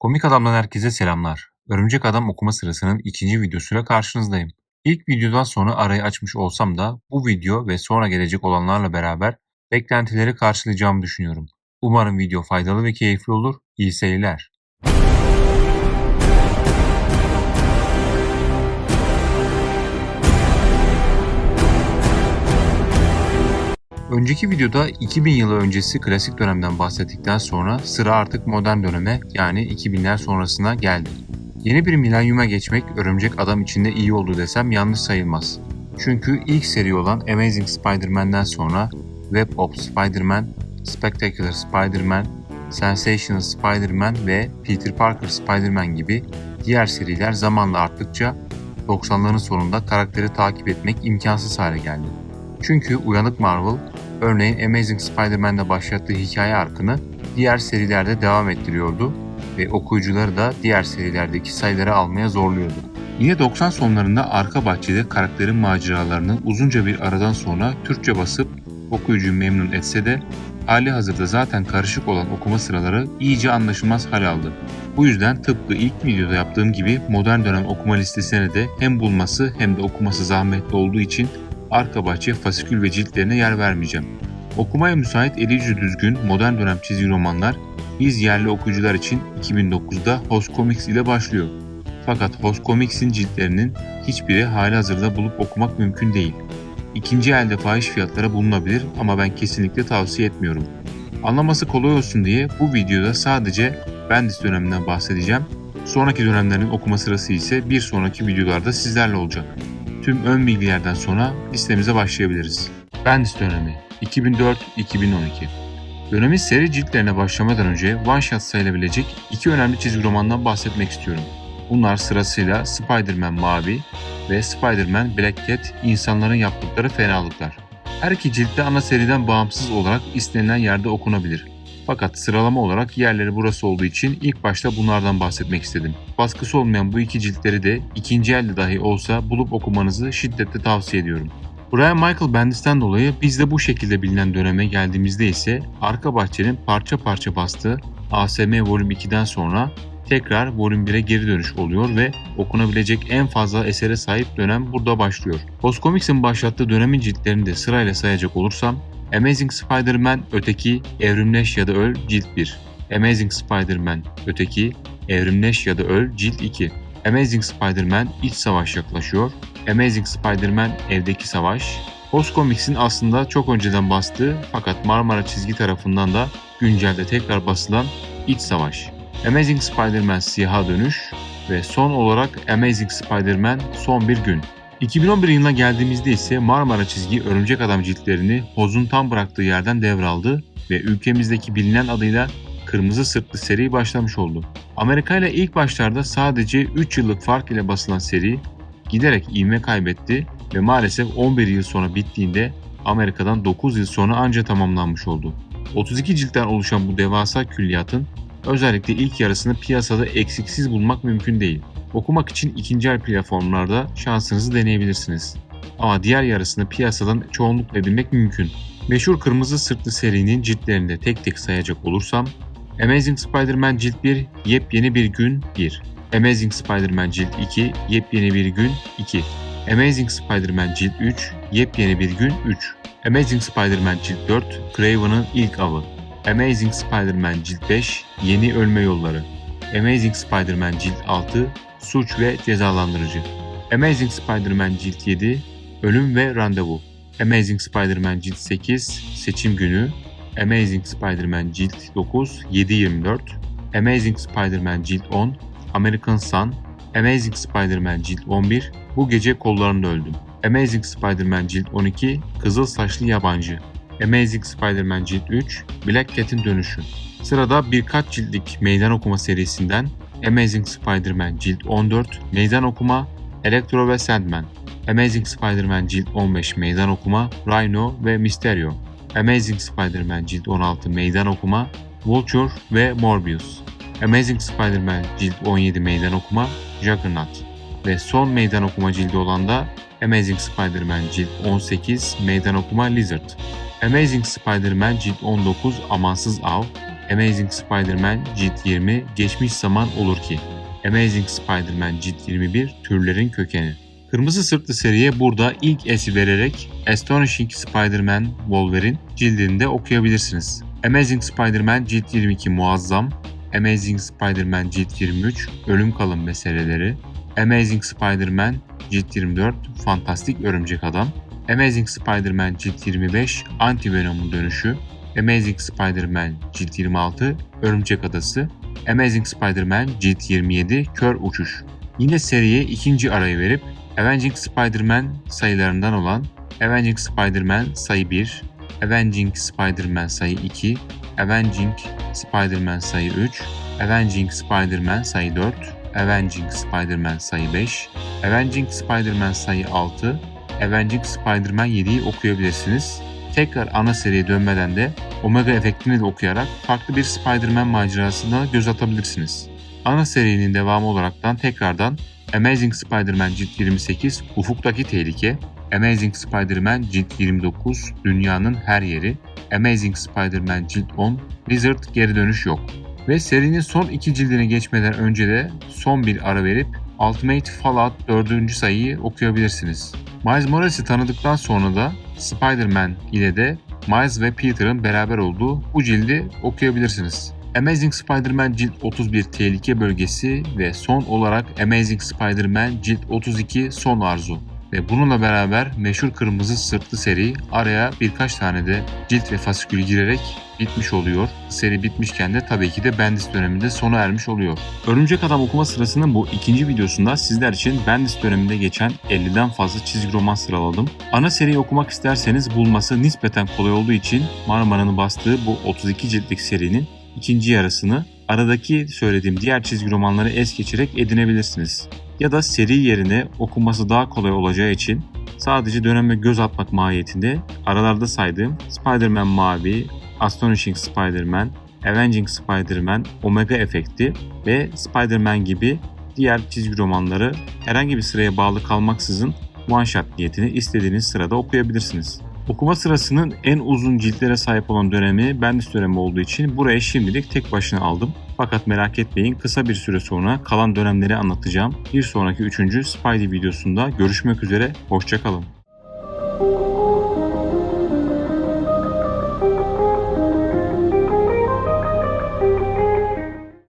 Komik Adam'dan herkese selamlar. Örümcek Adam okuma sırasının ikinci videosuyla karşınızdayım. İlk videodan sonra arayı açmış olsam da bu video ve sonra gelecek olanlarla beraber beklentileri karşılayacağımı düşünüyorum. Umarım video faydalı ve keyifli olur. İyi seyirler. Önceki videoda 2000 yılı öncesi klasik dönemden bahsettikten sonra sıra artık modern döneme yani 2000'ler sonrasına geldi. Yeni bir milenyuma geçmek örümcek adam içinde iyi oldu desem yanlış sayılmaz. Çünkü ilk seri olan Amazing Spider-Man'den sonra Web of Spider-Man, Spectacular Spider-Man, Sensational Spider-Man ve Peter Parker Spider-Man gibi diğer seriler zamanla arttıkça 90'ların sonunda karakteri takip etmek imkansız hale geldi. Çünkü uyanık Marvel, örneğin Amazing Spider-Man'de başlattığı hikaye arkını diğer serilerde devam ettiriyordu ve okuyucuları da diğer serilerdeki sayıları almaya zorluyordu. Yine 90 sonlarında arka bahçede karakterin maceralarını uzunca bir aradan sonra Türkçe basıp okuyucuyu memnun etse de hali hazırda zaten karışık olan okuma sıraları iyice anlaşılmaz hal aldı. Bu yüzden tıpkı ilk videoda yaptığım gibi modern dönem okuma listesine de hem bulması hem de okuması zahmetli olduğu için arka bahçe, fasikül ve ciltlerine yer vermeyeceğim. Okumaya müsait eli yüzü düzgün modern dönem çizgi romanlar biz yerli okuyucular için 2009'da Host Comics ile başlıyor. Fakat Host Comics'in ciltlerinin hiçbiri hali hazırda bulup okumak mümkün değil. İkinci elde fahiş fiyatlara bulunabilir ama ben kesinlikle tavsiye etmiyorum. Anlaması kolay olsun diye bu videoda sadece Bendis döneminden bahsedeceğim. Sonraki dönemlerin okuma sırası ise bir sonraki videolarda sizlerle olacak. Tüm ön bilgilerden sonra listemize başlayabiliriz. Bendis dönemi 2004-2012 Dönemin seri ciltlerine başlamadan önce one shot sayılabilecek iki önemli çizgi romandan bahsetmek istiyorum. Bunlar sırasıyla Spider-Man Mavi ve Spider-Man Black Cat insanların yaptıkları fenalıklar. Her iki ciltte ana seriden bağımsız olarak istenilen yerde okunabilir. Fakat sıralama olarak yerleri burası olduğu için ilk başta bunlardan bahsetmek istedim. Baskısı olmayan bu iki ciltleri de ikinci elde dahi olsa bulup okumanızı şiddetle tavsiye ediyorum. Brian Michael Bendis'ten dolayı biz de bu şekilde bilinen döneme geldiğimizde ise arka bahçenin parça parça bastığı ASM Volüm 2'den sonra tekrar Volüm 1'e geri dönüş oluyor ve okunabilecek en fazla esere sahip dönem burada başlıyor. Post Comics'in başlattığı dönemin ciltlerini de sırayla sayacak olursam Amazing Spider-Man Öteki, Evrimleş ya da Öl Cilt 1 Amazing Spider-Man Öteki, Evrimleş ya da Öl Cilt 2 Amazing Spider-Man İç Savaş yaklaşıyor. Amazing Spider-Man Evdeki Savaş. Post Comics'in aslında çok önceden bastığı fakat Marmara çizgi tarafından da güncelde tekrar basılan İç Savaş. Amazing Spider-Man Siyaha Dönüş ve son olarak Amazing Spider-Man Son Bir Gün 2011 yılına geldiğimizde ise Marmara çizgi Örümcek Adam ciltlerini Hoz'un tam bıraktığı yerden devraldı ve ülkemizdeki bilinen adıyla Kırmızı Sırtlı seri başlamış oldu. Amerika ile ilk başlarda sadece 3 yıllık fark ile basılan seri giderek ivme kaybetti ve maalesef 11 yıl sonra bittiğinde Amerika'dan 9 yıl sonra anca tamamlanmış oldu. 32 ciltten oluşan bu devasa külliyatın özellikle ilk yarısını piyasada eksiksiz bulmak mümkün değil. Okumak için ikinci el platformlarda şansınızı deneyebilirsiniz. Ama diğer yarısını piyasadan çoğunlukla edinmek mümkün. Meşhur Kırmızı Sırtlı serinin ciltlerini de tek tek sayacak olursam Amazing Spider-Man cilt 1 Yepyeni Bir Gün 1 Amazing Spider-Man cilt 2 Yepyeni Bir Gün 2 Amazing Spider-Man cilt 3 Yepyeni Bir Gün 3 Amazing Spider-Man cilt 4 Craven'ın ilk avı. Amazing Spider-Man cilt 5 Yeni Ölme Yolları. Amazing Spider-Man cilt 6 Suç ve Cezalandırıcı. Amazing Spider-Man cilt 7 Ölüm ve Randevu. Amazing Spider-Man cilt 8 Seçim Günü. Amazing Spider-Man cilt 9 724 Amazing Spider-Man cilt 10 American Sun. Amazing Spider-Man cilt 11 Bu gece kollarında öldüm. Amazing Spider-Man cilt 12 Kızıl saçlı yabancı. Amazing Spider-Man cilt 3 Black Cat'in dönüşü. Sırada birkaç ciltlik meydan okuma serisinden Amazing Spider-Man cilt 14 meydan okuma Electro ve Sandman. Amazing Spider-Man cilt 15 meydan okuma Rhino ve Mysterio. Amazing Spider-Man cilt 16 meydan okuma Vulture ve Morbius. Amazing Spider-Man cilt 17 meydan okuma Juggernaut. Ve son meydan okuma cildi olan da Amazing Spider-Man cilt 18 meydan okuma Lizard. Amazing Spider-Man cilt 19 Amansız Av Amazing Spider-Man Cilt 20 Geçmiş Zaman Olur Ki Amazing Spider-Man Cilt 21 Türlerin Kökeni Kırmızı Sırtlı seriye burada ilk es vererek Astonishing Spider-Man Wolverine cildinde okuyabilirsiniz. Amazing Spider-Man Cilt 22 Muazzam, Amazing Spider-Man Cilt 23 Ölüm Kalım Meseleleri, Amazing Spider-Man Cilt 24 Fantastik Örümcek Adam, Amazing Spider-Man Cilt 25 Anti-Venom'un Dönüşü, Amazing Spider-Man Cilt 26 Örümcek Adası, Amazing Spider-Man Cilt 27 Kör Uçuş. Yine seriye ikinci arayı verip Avenging Spider-Man sayılarından olan Avenging Spider-Man sayı 1, Avenging Spider-Man sayı 2, Avenging Spider-Man sayı 3, Avenging Spider-Man sayı 4, Avenging Spider-Man sayı 5, Avenging Spider-Man sayı 6, Avenging Spider-Man 7'yi okuyabilirsiniz. Tekrar ana seriye dönmeden de Omega efektini de okuyarak farklı bir Spider-Man macerasına göz atabilirsiniz. Ana serinin devamı olaraktan tekrardan Amazing Spider-Man Cilt 28 Ufuktaki Tehlike, Amazing Spider-Man Cilt 29 Dünyanın Her Yeri, Amazing Spider-Man Cilt 10 Lizard Geri Dönüş Yok. Ve serinin son iki cildine geçmeden önce de son bir ara verip Ultimate Fallout 4. sayıyı okuyabilirsiniz. Miles Morales'i tanıdıktan sonra da Spider-Man ile de Miles ve Peter'ın beraber olduğu bu cildi okuyabilirsiniz. Amazing Spider-Man Cilt 31 Tehlike Bölgesi ve son olarak Amazing Spider-Man Cilt 32 Son Arzu. Ve bununla beraber meşhur kırmızı sırtlı seri araya birkaç tane de cilt ve fasikül girerek bitmiş oluyor. Seri bitmişken de tabii ki de Bendis döneminde sona ermiş oluyor. Örümcek Adam okuma sırasının bu ikinci videosunda sizler için Bendis döneminde geçen 50'den fazla çizgi roman sıraladım. Ana seriyi okumak isterseniz bulması nispeten kolay olduğu için Marmara'nın bastığı bu 32 ciltlik serinin ikinci yarısını aradaki söylediğim diğer çizgi romanları es geçerek edinebilirsiniz. Ya da seri yerine okunması daha kolay olacağı için sadece döneme göz atmak mahiyetinde aralarda saydığım Spider-Man Mavi, Astonishing Spider-Man, Avenging Spider-Man, Omega Efekti ve Spider-Man gibi diğer çizgi romanları herhangi bir sıraya bağlı kalmaksızın one shot niyetini istediğiniz sırada okuyabilirsiniz. Okuma sırasının en uzun ciltlere sahip olan dönemi Bendis dönemi olduğu için buraya şimdilik tek başına aldım. Fakat merak etmeyin kısa bir süre sonra kalan dönemleri anlatacağım. Bir sonraki 3. Spidey videosunda görüşmek üzere, hoşçakalın.